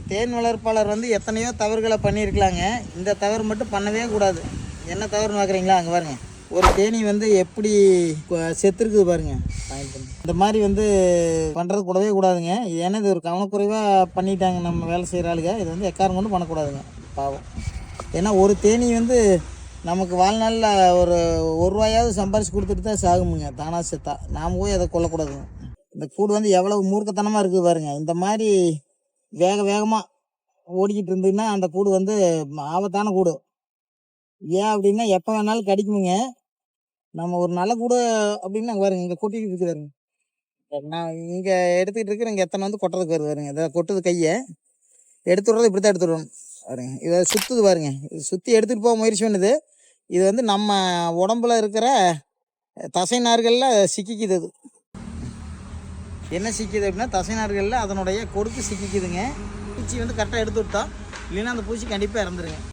ஒரு தேன் வளர்ப்பாளர் வந்து எத்தனையோ தவறுகளை பண்ணியிருக்கலாங்க. இந்த தவறு மட்டும் பண்ணவே கூடாது. என்ன தவறுன்னு பார்க்குறீங்களா? அங்கே பாருங்க. ஒரு தேனி வந்து எப்படி செத்துருக்குது பாருங்க. இந்த மாதிரி வந்து பண்ணுறது கூடவே கூடாதுங்க. ஏன்னா இது ஒரு கவனக்குறைவாக பண்ணிட்டாங்க நம்ம வேலை செய்கிற ஆளுங்க. இது வந்து எக்காரம் கொண்டு பண்ணக்கூடாதுங்க. பாவம். ஏன்னா ஒரு தேனி வந்து நமக்கு வாழ்நாளில் ஒரு ஒரு ரூபாயாவது சம்பாரிச்சு கொடுத்துட்டு தான் சாகுமுங்க. தானாக செத்தா. நாம் போய் அதை கொல்லக்கூடாதுங்க. இந்த கூடு வந்து எவ்வளவு மூர்க்கத்தனமாக இருக்குது பாருங்க. இந்த மாதிரி வேக வேகமாக ஓடிக்கிட்டு இருந்தீங்கன்னா அந்த கூடு வந்து ஆபத்தான கூடு. ஏன் அப்படின்னா எப்போ வேணாலும் கடிக்குமுங்க. நம்ம ஒரு நல்ல கூடு அப்படின்னா அங்க பாருங்க இங்கே கொட்டிக்கிட்டு இருக்குதாருங்க நான் இங்கே எடுத்துக்கிட்டு இருக்கிற இங்கே எத்தனை வந்து கொட்டுறதுக்கு வருது பாருங்க. இதை கொட்டுது கையை. எடுத்து விட்றது இப்படி தான் எடுத்து விடணும் பாருங்க. இதை சுற்றுது பாருங்க. இது சுற்றி எடுத்துகிட்டு போக முயற்சி பண்ணுது. இது வந்து நம்ம உடம்புல இருக்கிற தசை நார்களில் சிக்கிக்குது அது. என்ன சிக்கிது அப்படின்னா தசைநார்களில் அதனுடைய கொடுக்கு சிக்கிக்குதுங்க. பூச்சி வந்து கரெக்டாக எடுத்து விட்டா இல்லைன்னா அந்த பூச்சி கண்டிப்பாக இறந்துருங்க.